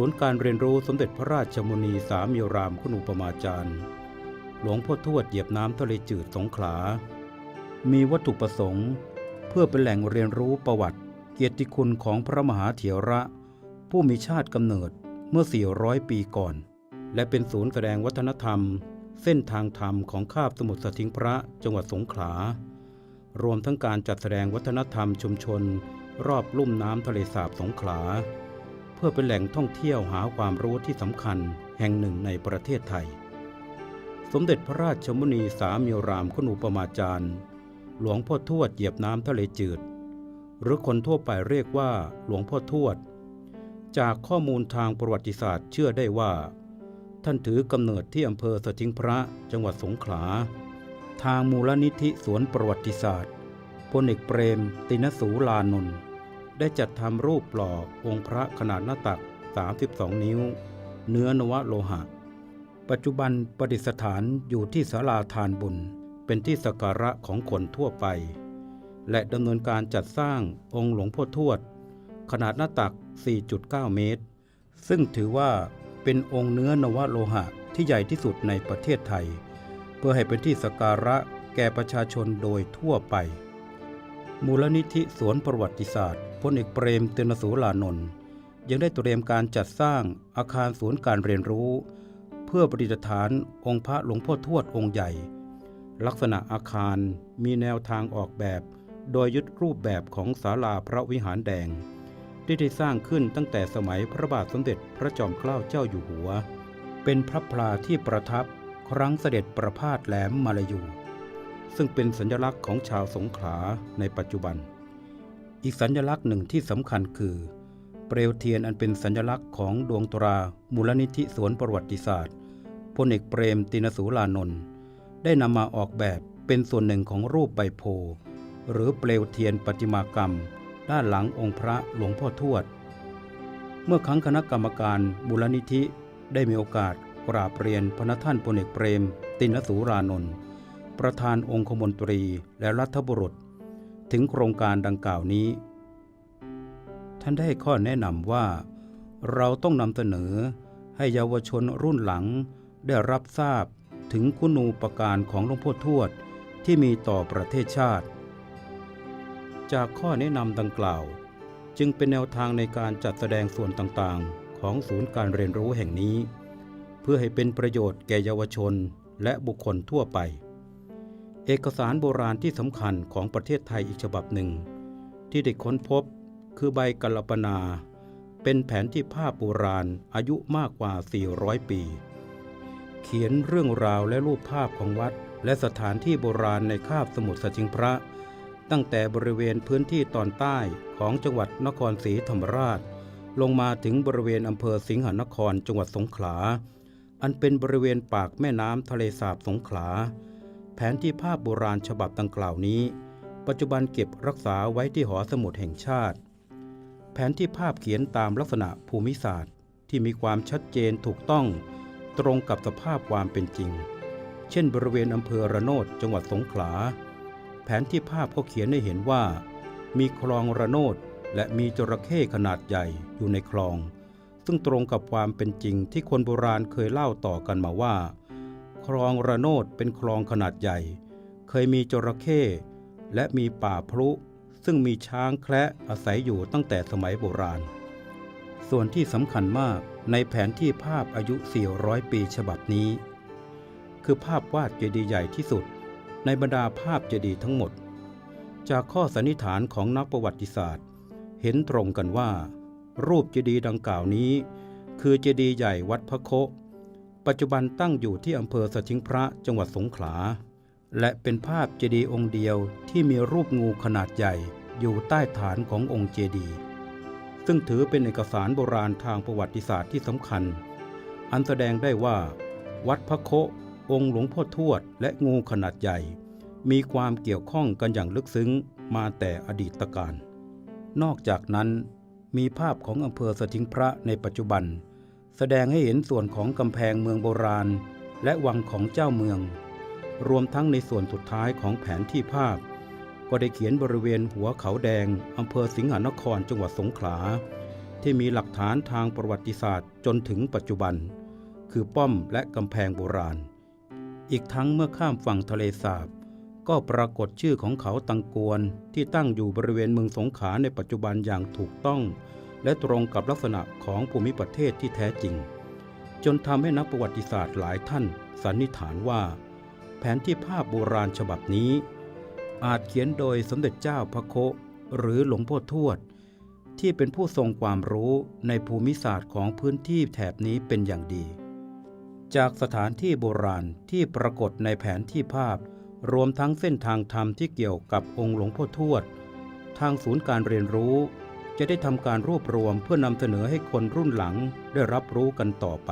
ศูนย์การเรียนรู้สมเด็จพระราชมุนีสามีรามคุณูปมาจารย์ หลวงพ่อทวดเหยียบน้ำทะเลจืดสงขลา มีวัตถุประสงค์ เพื่อเป็นแหล่งเรียนรู้ประวัติ เกียรติคุณของพระมหาเถระ ผู้มีชาติกำเนิดเมื่อ 400 ปีก่อน และเป็นศูนย์แสดงวัฒนธรรม เส้นทางธรรมของคาบสมุทรสทิงพระจังหวัดสงขลา รวมทั้งการจัดแสดงวัฒนธรรมชุมชน รอบลุ่มน้ำทะเลสาบสงขลา เพื่อเป็นแหล่งท่องเที่ยวหาความรู้ที่สำคัญแห่งหนึ่งในประเทศไทย สมเด็จพระราชมุนีสามีรามคุณูปมาจารย์ หลวงพ่อทวดเหยียบน้ำทะเลจืด หรือคนทั่วไปเรียกว่าหลวงพ่อทวด จากข้อมูลทางประวัติศาสตร์เชื่อได้ว่า ท่านถือกำเนิดที่อำเภอสทิงพระจังหวัดสงขลา ทางมูลนิธิสวนประวัติศาสตร์พลเอกเปรม ตินสูลานนท์ ได้จัดทำรูปหล่อองค์พระขนาดหน้าตัก 32 นิ้ว เนื้อนวโลหะ ปัจจุบันประดิษฐานอยู่ที่ศาลาทานบุญ เป็นที่สักการะของคนทั่วไป และดำเนินการจัดสร้างองค์หลวงพ่อทวด ขนาดหน้าตัก 4.9 เมตร ซึ่งถือว่าเป็นองค์เนื้อนวโลหะที่ใหญ่ที่สุดในประเทศไทย เพื่อให้เป็นที่สักการะแก่ประชาชนโดยทั่วไป มูลนิธิสวนประวัติศาสตร์พลเอกเปรมเตนสูลานนท์ยังได้เตรียมการจัดสร้างอาคารศูนย์การเรียนรู้ เพื่อประดิษฐานองค์พระหลวงพ่อทวดองค์ใหญ่ ลักษณะอาคารมีแนวทางออกแบบ โดยยึดรูปแบบของศาลาพระวิหารแดง ที่ได้สร้างขึ้นตั้งแต่สมัยพระบาทสมเด็จพระจอมเกล้าเจ้าอยู่หัว เป็นพระพลาที่ประทับครั้งเสด็จประพาสแหลมมาลายู ซึ่งเป็นสัญลักษณ์ของชาวสงขลาในปัจจุบัน อีกสัญลักษณ์หนึ่งที่สำคัญคือ เปลวเทียนอันเป็นสัญลักษณ์ของดวงตรามูลนิธิสวนประวัติศาสตร์พลเอกเปรมตินสูลานนท์ได้นำมาออกแบบเป็นส่วนหนึ่งของรูปใบโพหรือเปลวเทียนประติมากรรม ด้านหลังองค์พระหลวงพ่อทวด เมื่อครั้งคณะกรรมการมูลนิธิได้มีโอกาสกราบเรียนพระท่านพลเอกเปรม ตินสูรานนท์ ประธานองคมนตรีและรัฐบุรุษ ถึงโครงการดังกล่าวนี้ ท่านได้ข้อแนะนำว่า เราต้องนำเสนอให้เยาวชนรุ่นหลังได้รับทราบถึงคุณูปการของหลวงพ่อทวดที่มีต่อประเทศชาติ จากข้อแนะนำดังกล่าว จึงเป็นแนวทางในการจัดแสดงส่วนต่างๆ ของศูนย์การเรียนรู้แห่งนี้ เพื่อให้เป็นประโยชน์แก่เยาวชนและบุคคลทั่วไป เอกสารโบราณที่สำคัญของประเทศไทยอีกฉบับหนึ่ง ที่ได้ค้นพบคือใบกัลปนา เป็นแผนที่ภาพโบราณอายุมากกว่า 400 ปี เขียนเรื่องราวและรูปภาพของวัด และสถานที่โบราณในคาบสมุทรสจิงพระ ตั้งแต่บริเวณพื้นที่ตอนใต้ของจังหวัดนครศรีธรรมราช ลงมาถึงบริเวณอำเภอสิงหนครจังหวัดสงขลา อันเป็นบริเวณปากแม่น้ำทะเลสาบสงขลา แผนที่ภาพโบราณฉบับดังกล่าวนี้ ปัจจุบันเก็บรักษาไว้ที่หอสมุดแห่งชาติ แผนที่ภาพเขียนตามลักษณะภูมิศาสตร์ ที่มีความชัดเจนถูกต้อง ตรงกับสภาพความเป็นจริง เช่น บริเวณอำเภอระโนดจังหวัดสงขลา แผนที่ภาพเขาเขียนให้เห็นว่า มีคลองระโนดและมีจระเข้ขนาดใหญ่อยู่ในคลอง ซึ่งตรงกับความเป็นจริงที่คนโบราณเคยเล่าต่อกันมาว่า คลองระโนดเป็นคลองขนาดใหญ่ เคยมีจระเข้และมีป่าพลุ ซึ่งมีช้างแคระอาศัยอยู่ตั้งแต่สมัยโบราณ ส่วนที่สำคัญมากในแผนที่ภาพอายุ 400 ปีฉบับนี้ คือภาพวาดเจดีย์ใหญ่ที่สุด ในบรรดาภาพเจดีย์ทั้งหมด จากข้อสันนิษฐานของนักประวัติศาสตร์ เห็นตรงกันว่า รูปเจดีย์ดังกล่าวนี้ คือเจดีย์ใหญ่วัดพระโค ปัจจุบันตั้งอยู่ที่อำเภอสทิงพระจังหวัดสงขลา และเป็นภาพเจดีย์องค์เดียวที่มีรูปงูขนาดใหญ่อยู่ใต้ฐานขององค์เจดีย์ซึ่งถือเป็นเอกสารโบราณทางประวัติศาสตร์ที่สำคัญ อันแสดงได้ว่า วัดพระโค องค์หลวงพ่อทวด และงูขนาดใหญ่ มีความเกี่ยวข้องกันอย่างลึกซึ้งมาแต่อดีตการ นอกจากนั้นมีภาพของอำเภอสทิงพระในปัจจุบัน แสดงให้เห็นส่วนของกำแพงเมืองโบราณ และวังของเจ้าเมือง รวมทั้งในส่วนสุดท้ายของแผนที่ภาพ ก็ได้เขียนบริเวณหัวเขาแดงอำเภอสิงหนครจังหวัดสงขลา ที่มีหลักฐานทางประวัติศาสตร์จนถึงปัจจุบัน คือป้อมและกำแพงโบราณ อีกทั้งเมื่อข้ามฝั่งทะเลสาบ ก็ปรากฏชื่อของเขาตังกวนที่ตั้งอยู่บริเวณเมืองสงขลาในปัจจุบันอย่างถูกต้อง และตรงกับลักษณะของภูมิประเทศที่แท้จริง จนทำให้นักประวัติศาสตร์หลายท่านสันนิษฐานว่า แผนที่ภาพโบราณฉบับนี้ อาจเขียนโดยสมเด็จเจ้าพระโคหรือหลวงพ่อทวด ที่เป็นผู้ทรงความรู้ในภูมิศาสตร์ของพื้นที่แถบนี้เป็นอย่างดี จากสถานที่โบราณที่ปรากฏในแผนที่ภาพ รวมทั้งเส้นทางธรรมที่เกี่ยวกับองค์หลวงพ่อทวด ทางศูนย์การเรียนรู้ จะได้ทำการรวบรวมเพื่อนำเสนอให้คนรุ่นหลังได้รับรู้กันต่อไป